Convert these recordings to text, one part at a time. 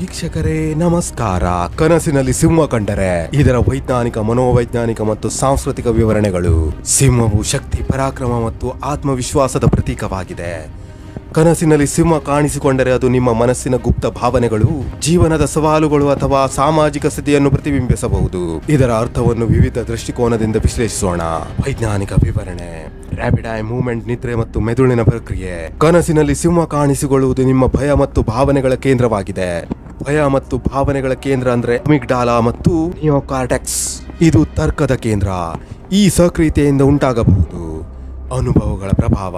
ವೀಕ್ಷಕರೇ, ನಮಸ್ಕಾರ. ಕನಸಿನಲ್ಲಿ ಸಿಂಹ ಕಂಡರೆ, ಇದರ ವೈಜ್ಞಾನಿಕ, ಮನೋವೈಜ್ಞಾನಿಕ ಮತ್ತು ಸಾಂಸ್ಕೃತಿಕ ವಿವರಣೆಗಳು. ಸಿಂಹವು ಶಕ್ತಿ, ಪರಾಕ್ರಮ ಮತ್ತು ಆತ್ಮವಿಶ್ವಾಸದ ಪ್ರತೀಕವಾಗಿದೆ. ಕನಸಿನಲ್ಲಿ ಸಿಂಹ ಕಾಣಿಸಿಕೊಂಡರೆ ಅದು ನಿಮ್ಮ ಮನಸ್ಸಿನ ಗುಪ್ತ ಭಾವನೆಗಳು, ಜೀವನದ ಸವಾಲುಗಳು ಅಥವಾ ಸಾಮಾಜಿಕ ಸ್ಥಿತಿಯನ್ನು ಪ್ರತಿಬಿಂಬಿಸಬಹುದು. ಇದರ ಅರ್ಥವನ್ನು ವಿವಿಧ ದೃಷ್ಟಿಕೋನದಿಂದ ವಿಶ್ಲೇಷಿಸೋಣ. ವೈಜ್ಞಾನಿಕ ವಿವರಣೆ ರ್ಯಾಪಿಡ್ ಐ ಮೂವ್ಮೆಂಟ್ ನಿದ್ರೆ ಮತ್ತು ಮೆದುಳಿನ ಪ್ರಕ್ರಿಯೆ. ಕನಸಿನಲ್ಲಿ ಸಿಂಹ ಕಾಣಿಸಿಕೊಳ್ಳುವುದು ನಿಮ್ಮ ಭಯ ಮತ್ತು ಭಾವನೆಗಳ ಕೇಂದ್ರವಾಗಿದೆ. ಭಯ ಮತ್ತು ಭಾವನೆಗಳ ಕೇಂದ್ರ ಅಂದ್ರೆ ಅಮಿಗ್ಡಾಲಾ ಮತ್ತು ನಿಯೋಕಾರ್ಟೆಕ್ಸ್ ಇದು ತರ್ಕದ ಕೇಂದ್ರ. ಈ ಸಕ್ರಿಯತೆಯಿಂದ ಉಂಟಾಗಬಹುದು. ಅನುಭವಗಳ ಪ್ರಭಾವ.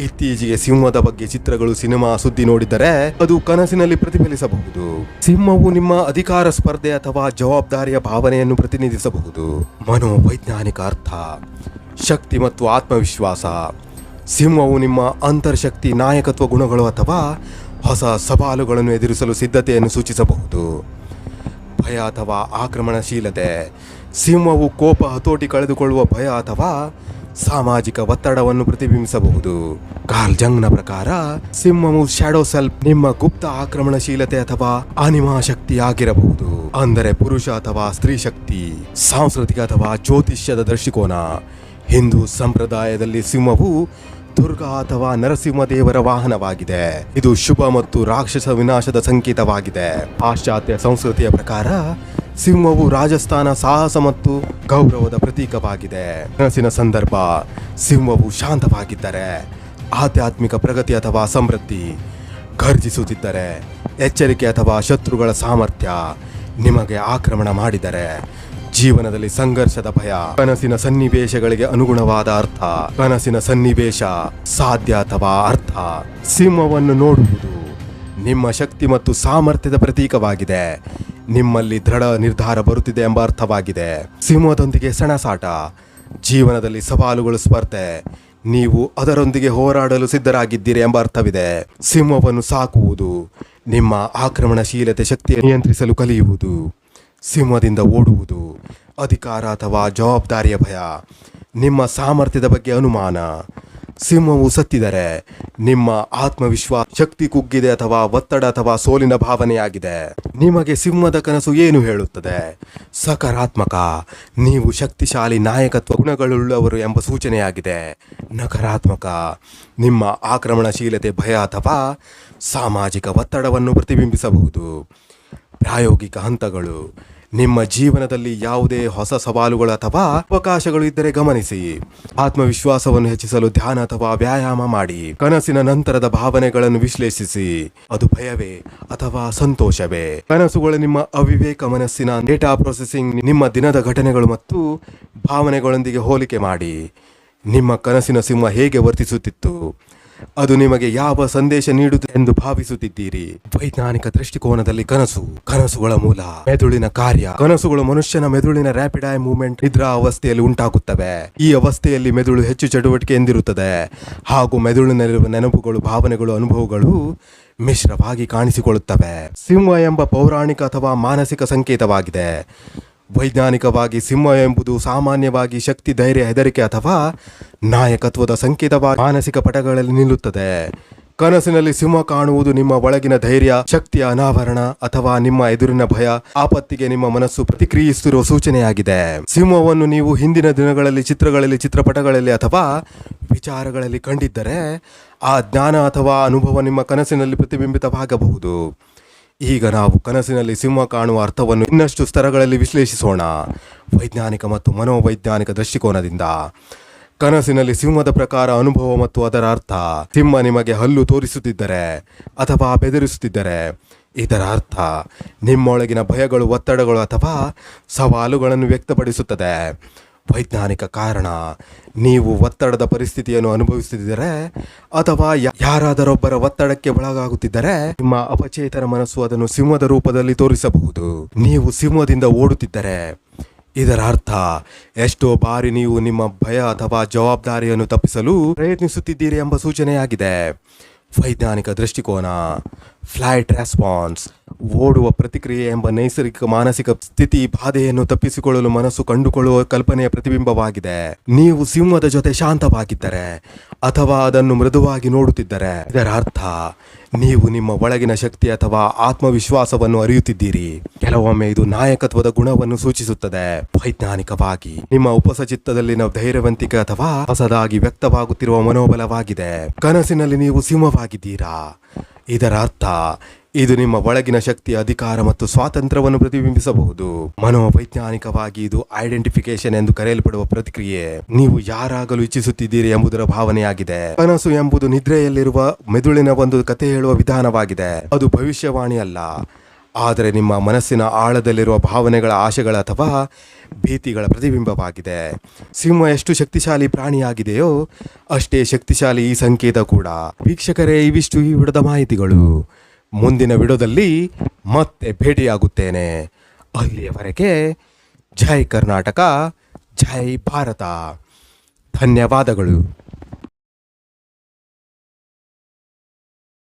ಇತ್ತೀಚೆಗೆ ಸಿಂಹದ ಬಗ್ಗೆ ಚಿತ್ರಗಳು ಸಿನಿಮಾ ಸುದ್ದಿ ನೋಡಿದರೆ ಅದು ಕನಸಿನಲ್ಲಿ ಪ್ರತಿಫಲಿಸಬಹುದು. ಸಿಂಹವು ನಿಮ್ಮ ಅಧಿಕಾರ ಸ್ಪರ್ಧೆ ಅಥವಾ ಜವಾಬ್ದಾರಿಯ ಭಾವನೆಯನ್ನು ಪ್ರತಿನಿಧಿಸಬಹುದು. ಮನೋವೈಜ್ಞಾನಿಕ ಅರ್ಥ. ಶಕ್ತಿ ಮತ್ತು ಆತ್ಮವಿಶ್ವಾಸ. ಸಿಂಹವು ನಿಮ್ಮ ಅಂತರ್ಶಕ್ತಿ ನಾಯಕತ್ವ ಗುಣಗಳು ಅಥವಾ ಹೊಸ ಸವಾಲುಗಳನ್ನು ಎದುರಿಸಲು ಸಿದ್ಧತೆಯನ್ನು ಸೂಚಿಸಬಹುದು. ಭಯ ಅಥವಾ ಆಕ್ರಮಣಶೀಲತೆ, ಸಿಂಹವು ಕೋಪ ಹತೋಟಿ ಕಳೆದುಕೊಳ್ಳುವ ಭಯ ಅಥವಾ ಸಾಮಾಜಿಕ ಒತ್ತಡವನ್ನು ಪ್ರತಿಬಿಂಬಿಸಬಹುದು. ಕಾರ್ಲ್ ಜಂಗ್ನ ಪ್ರಕಾರ, ಸಿಂಹವು ಶ್ಯಾಡೋ ಸೆಲ್ಫ್, ನಿಮ್ಮ ಗುಪ್ತ ಆಕ್ರಮಣಶೀಲತೆ ಅಥವಾ ಅನಿಮಾ ಶಕ್ತಿ ಆಗಿರಬಹುದು. ಅಂದರೆ ಪುರುಷ ಅಥವಾ ಸ್ತ್ರೀ ಶಕ್ತಿ, ಸಾಂಸ್ಕೃತಿಕ ಅಥವಾ ಜ್ಯೋತಿಷ್ಯದ ದೃಷ್ಟಿಕೋನ. ಹಿಂದೂ ಸಂಪ್ರದಾಯದಲ್ಲಿ ಸಿಂಹವು ದುರ್ಗಾ ಅಥವಾ ನರಸಿಂಹ ದೇವರ ವಾಹನವಾಗಿದೆ. ಇದು ಶುಭ ಮತ್ತು ರಾಕ್ಷಸ ವಿನಾಶದ ಸಂಕೇತವಾಗಿದೆ. ಪಾಶ್ಚಾತ್ಯ ಸಂಸ್ಕೃತಿಯ ಪ್ರಕಾರ, ಸಿಂಹವು ರಾಜಸ್ಥಾನ ಸಾಹಸ ಮತ್ತು ಗೌರವದ ಪ್ರತೀಕವಾಗಿದೆ. ಕನಸಿನ ಸಂದರ್ಭ, ಸಿಂಹವು ಶಾಂತವಾಗಿದ್ದರೆ, ಆಧ್ಯಾತ್ಮಿಕ ಪ್ರಗತಿ ಅಥವಾ ಸಮೃದ್ಧಿ ಘರ್ಜಿಸುತ್ತಿದ್ದರೆ, ಎಚ್ಚರಿಕೆ ಅಥವಾ ಶತ್ರುಗಳ ಸಾಮರ್ಥ್ಯ ನಿಮಗೆ ಆಕ್ರಮಣ ಮಾಡಿದರೆ ಜೀವನದಲ್ಲಿ ಸಂಘರ್ಷದ ಭಯ. ಕನಸಿನ ಸನ್ನಿವೇಶಗಳಿಗೆ ಅನುಗುಣವಾದ ಅರ್ಥ. ಕನಸಿನ ಸನ್ನಿವೇಶ ಸಾಧ್ಯ ಅಥವಾ ಅರ್ಥ. ಸಿಂಹವನ್ನು ನೋಡುವುದು ನಿಮ್ಮ ಶಕ್ತಿ ಮತ್ತು ಸಾಮರ್ಥ್ಯದ ಪ್ರತೀಕವಾಗಿದೆ. ನಿಮ್ಮಲ್ಲಿ ದೃಢ ನಿರ್ಧಾರ ಬರುತ್ತಿದೆ ಎಂಬ ಅರ್ಥವಾಗಿದೆ. ಸಿಂಹದೊಂದಿಗೆ ಸಣಸಾಟ. ಜೀವನದಲ್ಲಿ ಸವಾಲುಗಳು ಸ್ಪರ್ಧೆ. ನೀವು ಅದರೊಂದಿಗೆ ಹೋರಾಡಲು ಸಿದ್ಧರಾಗಿದ್ದೀರಿ ಎಂಬ ಅರ್ಥವಿದೆ. ಸಿಂಹವನ್ನು ಸಾಕುವುದು ನಿಮ್ಮ ಆಕ್ರಮಣಶೀಲತೆ ಶಕ್ತಿಯನ್ನು ನಿಯಂತ್ರಿಸಲು ಕಲಿಯುವುದು. ಸಿಂಹದಿಂದ ಓಡುವುದು, ಅಧಿಕಾರ ಅಥವಾ ಜವಾಬ್ದಾರಿಯ ಭಯ, ನಿಮ್ಮ ಸಾಮರ್ಥ್ಯದ ಬಗ್ಗೆ ಅನುಮಾನ. ಸಿಂಹವು ಸತ್ತಿದರೆ ನಿಮ್ಮ ಆತ್ಮವಿಶ್ವಾಸ ಶಕ್ತಿ ಕುಗ್ಗಿದೆ ಅಥವಾ ಒತ್ತಡ ಅಥವಾ ಸೋಲಿನ ಭಾವನೆಯಾಗಿದೆ. ನಿಮಗೆ ಸಿಂಹದ ಕನಸು ಏನು ಹೇಳುತ್ತದೆ? ಸಕಾರಾತ್ಮಕ, ನೀವು ಶಕ್ತಿಶಾಲಿ ನಾಯಕತ್ವ ಗುಣಗಳುಳ್ಳವರು ಎಂಬ ಸೂಚನೆಯಾಗಿದೆ. ನಕಾರಾತ್ಮಕ, ನಿಮ್ಮ ಆಕ್ರಮಣಶೀಲತೆ ಭಯ ಅಥವಾ ಸಾಮಾಜಿಕ ಒತ್ತಡವನ್ನು ಪ್ರತಿಬಿಂಬಿಸಬಹುದು. ಪ್ರಾಯೋಗಿಕ ಹಂತಗಳು. ನಿಮ್ಮ ಜೀವನದಲ್ಲಿ ಯಾವುದೇ ಹೊಸ ಸವಾಲುಗಳು ಅಥವಾ ಅವಕಾಶಗಳು ಇದ್ದರೆ ಗಮನಿಸಿ. ಆತ್ಮವಿಶ್ವಾಸವನ್ನು ಹೆಚ್ಚಿಸಲು ಧ್ಯಾನ ಅಥವಾ ವ್ಯಾಯಾಮ ಮಾಡಿ. ಕನಸಿನ ನಂತರದ ಭಾವನೆಗಳನ್ನು ವಿಶ್ಲೇಷಿಸಿ. ಅದು ಭಯವೇ ಅಥವಾ ಸಂತೋಷವೇ? ಕನಸುಗಳು ನಿಮ್ಮ ಅವಿವೇಕ ಮನಸ್ಸಿನ ಡೇಟಾ ಪ್ರೊಸೆಸಿಂಗ್, ನಿಮ್ಮ ದಿನದ ಘಟನೆಗಳು ಮತ್ತು ಭಾವನೆಗಳೊಂದಿಗೆ ಹೋಲಿಕೆ ಮಾಡಿ. ನಿಮ್ಮ ಕನಸಿನ ಸಿಂಹ ಹೇಗೆ ವರ್ತಿಸುತ್ತಿತ್ತು? ಅದು ನಿಮಗೆ ಯಾವ ಸಂದೇಶ ನೀಡುತ್ತದೆ ಎಂದು ಭಾವಿಸುತ್ತಿದ್ದೀರಿ? ವೈಜ್ಞಾನಿಕ ದೃಷ್ಟಿಕೋನದಲ್ಲಿ ಕನಸು, ಕನಸುಗಳ ಮೂಲ, ಮೆದುಳಿನ ಕಾರ್ಯ. ಕನಸುಗಳು ಮನುಷ್ಯನ ಮೆದುಳಿನ ರ್ಯಾಪಿಡ್ ಐ ಮೂವ್ಮೆಂಟ್ ನಿದ್ರಾ ಅವಸ್ಥೆಯಲ್ಲಿ ಉಂಟಾಗುತ್ತವೆ. ಈ ಅವಸ್ಥೆಯಲ್ಲಿ ಮೆದುಳು ಹೆಚ್ಚು ಚಟುವಟಿಕೆಯಿಂದಿರುತ್ತದೆ ಹಾಗೂ ಮೆದುಳಿನಲ್ಲಿರುವ ನೆನಪುಗಳು, ಭಾವನೆಗಳು, ಅನುಭವಗಳು ಮಿಶ್ರವಾಗಿ ಕಾಣಿಸಿಕೊಳ್ಳುತ್ತವೆ. ಸಿಂಹ ಎಂಬ ಪೌರಾಣಿಕ ಅಥವಾ ಮಾನಸಿಕ ಸಂಕೇತವಾಗಿದೆ. ವೈಜ್ಞಾನಿಕವಾಗಿ ಸಿಂಹ ಎಂಬುದು ಸಾಮಾನ್ಯವಾಗಿ ಶಕ್ತಿ, ಧೈರ್ಯ, ಹೆದರಿಕೆ ಅಥವಾ ನಾಯಕತ್ವದ ಸಂಕೇತವಾಗಿ ಮಾನಸಿಕ ಪಟಗಳಲ್ಲಿ ನಿಲ್ಲುತ್ತದೆ. ಕನಸಿನಲ್ಲಿ ಸಿಂಹ ಕಾಣುವುದು ನಿಮ್ಮ ಒಳಗಿನ ಧೈರ್ಯ, ಶಕ್ತಿಯ ಅನಾವರಣ ಅಥವಾ ನಿಮ್ಮ ಎದುರಿನ ಭಯ, ಆಪತ್ತಿಗೆ ನಿಮ್ಮ ಮನಸ್ಸು ಪ್ರತಿಕ್ರಿಯಿಸುತ್ತಿರುವ ಸೂಚನೆಯಾಗಿದೆ. ಸಿಂಹವನ್ನು ನೀವು ಹಿಂದಿನ ದಿನಗಳಲ್ಲಿ, ಚಿತ್ರಗಳಲ್ಲಿ, ಚಿತ್ರಪಟಗಳಲ್ಲಿ ಅಥವಾ ವಿಚಾರಗಳಲ್ಲಿ ಕಂಡಿದ್ದರೆ ಆ ಜ್ಞಾನ ಅಥವಾ ಅನುಭವ ನಿಮ್ಮ ಕನಸಿನಲ್ಲಿ ಪ್ರತಿಬಿಂಬಿತವಾಗಬಹುದು. ಈಗ ನಾವು ಕನಸಿನಲ್ಲಿ ಸಿಂಹ ಕಾಣುವ ಅರ್ಥವನ್ನು ಇನ್ನಷ್ಟು ಸ್ತರಗಳಲ್ಲಿ ವಿಶ್ಲೇಷಿಸೋಣ. ವೈಜ್ಞಾನಿಕ ಮತ್ತು ಮನೋವೈಜ್ಞಾನಿಕ ದೃಷ್ಟಿಕೋನದಿಂದ ಕನಸಿನಲ್ಲಿ ಸಿಂಹದ ಪ್ರಕಾರ ಅನುಭವ ಮತ್ತು ಅದರ ಅರ್ಥ. ಸಿಂಹ ನಿಮಗೆ ಹಲ್ಲು ತೋರಿಸುತ್ತಿದ್ದರೆ ಅಥವಾ ಬೆದರಿಸುತ್ತಿದ್ದರೆ ಇದರ ಅರ್ಥ. ನಿಮ್ಮೊಳಗಿನ ಭಯಗಳು ಒತ್ತಡಗಳು ಅಥವಾ ಸವಾಲುಗಳನ್ನು ವ್ಯಕ್ತಪಡಿಸುತ್ತದೆ. ವೈಜ್ಞಾನಿಕ ಕಾರಣ. ನೀವು ಒತ್ತಡದ ಪರಿಸ್ಥಿತಿಯನ್ನು ಅನುಭವಿಸುತ್ತಿದ್ದರೆ ಅಥವಾ ಯಾರಾದರೊಬ್ಬರ ಒತ್ತಡಕ್ಕೆ ಒಳಗಾಗುತ್ತಿದ್ದರೆ ನಿಮ್ಮ ಅಪಚೇತನ ಮನಸ್ಸು ಅದನ್ನು ಸಿಂಹದ ರೂಪದಲ್ಲಿ ತೋರಿಸಬಹುದು. ನೀವು ಸಿಂಹದಿಂದ ಓಡುತ್ತಿದ್ದರೆ ಇದರ ಅರ್ಥ ಎಷ್ಟೋ ಬಾರಿ ನೀವು ನಿಮ್ಮ ಭಯ ಅಥವಾ ಜವಾಬ್ದಾರಿಯನ್ನು ತಪ್ಪಿಸಲು ಪ್ರಯತ್ನಿಸುತ್ತಿದ್ದೀರಿ ಎಂಬ ಸೂಚನೆಯಾಗಿದೆ. ವೈಜ್ಞಾನಿಕ ದೃಷ್ಟಿಕೋನ. Flight response. ಓಡುವ ಪ್ರತಿಕ್ರಿಯೆ ಎಂಬ ನೈಸರ್ಗಿಕ ಮಾನಸಿಕ ಸ್ಥಿತಿ ಬಾಧೆಯನ್ನು ತಪ್ಪಿಸಿಕೊಳ್ಳಲು ಮನಸ್ಸು ಕಂಡುಕೊಳ್ಳುವ ಕಲ್ಪನೆಯ ಪ್ರತಿಬಿಂಬವಾಗಿದೆ. ನೀವು ಸಿಂಹದ ಜೊತೆ ಶಾಂತವಾಗಿದ್ದರೆ ಅಥವಾ ಅದನ್ನು ಮೃದುವಾಗಿ ನೋಡುತ್ತಿದ್ದರೆ ಇದರ ಅರ್ಥ ನೀವು ನಿಮ್ಮ ಒಳಗಿನ ಶಕ್ತಿ ಅಥವಾ ಆತ್ಮವಿಶ್ವಾಸವನ್ನು ಅರಿಯುತ್ತಿದ್ದೀರಿ. ಕೆಲವೊಮ್ಮೆ ಇದು ನಾಯಕತ್ವದ ಗುಣವನ್ನು ಸೂಚಿಸುತ್ತದೆ. ವೈಜ್ಞಾನಿಕವಾಗಿ ನಿಮ್ಮ ಉಪಸಚಿತ್ತದಲ್ಲಿನ ಧೈರ್ಯವಂತಿಕೆ ಅಥವಾ ಹೊಸದಾಗಿ ವ್ಯಕ್ತವಾಗುತ್ತಿರುವ ಮನೋಬಲವಾಗಿದೆ. ಕನಸಿನಲ್ಲಿ ನೀವು ಸಿಂಹವಾಗಿದ್ದೀರಾ? ಇದರ ಅರ್ಥ ಇದು ನಿಮ್ಮ ಒಳಗಿನ ಶಕ್ತಿಯ ಅಧಿಕಾರ ಮತ್ತು ಸ್ವಾತಂತ್ರ್ಯವನ್ನು ಪ್ರತಿಬಿಂಬಿಸಬಹುದು. ಮನೋವೈಜ್ಞಾನಿಕವಾಗಿ ಇದು ಐಡೆಂಟಿಫಿಕೇಶನ್ ಎಂದು ಕರೆಯಲ್ಪಡುವ ಪ್ರತಿಕ್ರಿಯೆ. ನೀವು ಯಾರಾಗಲು ಇಚ್ಛಿಸುತ್ತಿದ್ದೀರಿ ಎಂಬುದರ ಭಾವನೆಯಾಗಿದೆ. ಕನಸು ಎಂಬುದು ನಿದ್ರೆಯಲ್ಲಿರುವ ಮೆದುಳಿನ ಒಂದು ಕತೆ ಹೇಳುವ ವಿಧಾನವಾಗಿದೆ. ಅದು ಭವಿಷ್ಯವಾಣಿ ಅಲ್ಲ ಆದರೆ ನಿಮ್ಮ ಮನಸ್ಸಿನ ಆಳದಲ್ಲಿರುವ ಭಾವನೆಗಳ, ಆಶೆಗಳ ಅಥವಾ ಭೀತಿಗಳ ಪ್ರತಿಬಿಂಬವಾಗಿದೆ. ಸಿಂಹ ಎಷ್ಟು ಶಕ್ತಿಶಾಲಿ ಪ್ರಾಣಿಯಾಗಿದೆಯೋ ಅಷ್ಟೇ ಶಕ್ತಿಶಾಲಿ ಈ ಸಂಕೇತ ಕೂಡ. ವೀಕ್ಷಕರೇ, ಇವಿಷ್ಟು ಈ ವಿಡದ ಮಾಹಿತಿಗಳು. ಮುಂದಿನ ವಿಡೋದಲ್ಲಿ ಮತ್ತೆ ಭೇಟಿಯಾಗುತ್ತೇನೆ. ಅಲ್ಲಿಯವರೆಗೆ ಜೈ ಕರ್ನಾಟಕ, ಜೈ ಭಾರತ. ಧನ್ಯವಾದಗಳು.